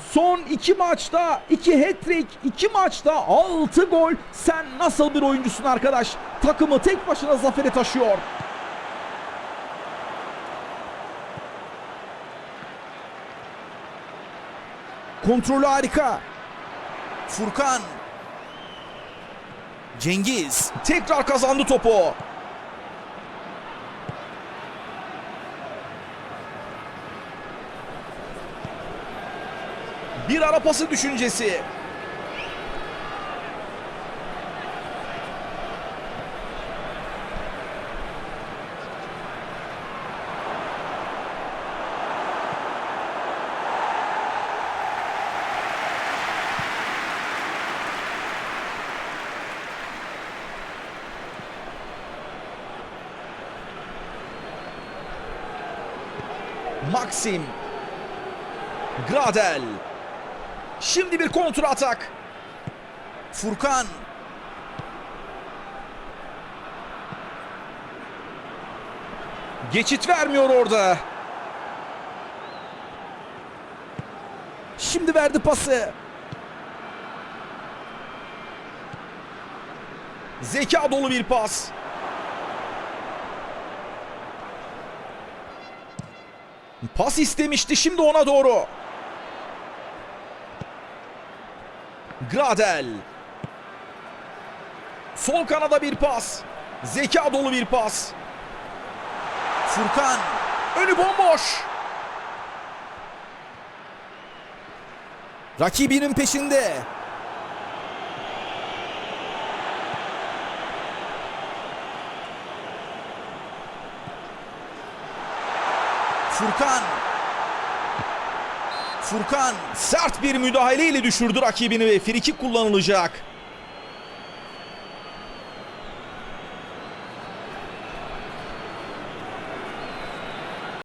Son iki maçta iki hat-trick, iki maçta 6 gol. Sen nasıl bir oyuncusun arkadaş? Takımı tek başına zafere taşıyor. Kontrolü harika. Furkan. Cengiz. Tekrar kazandı topu. Bir ara pası düşüncesi. Maxim. Gradel. Şimdi bir kontra atak. Furkan. Geçit vermiyor orada. Şimdi verdi pası. Zeka dolu bir pas. Pas istemişti şimdi ona doğru. Gradel. Sol kanada bir pas. Zeka dolu bir pas. Furkan. Önü bomboş. Rakibinin peşinde. Furkan. Furkan. Sert bir müdahaleyle düşürdü rakibini ve frikik kullanılacak.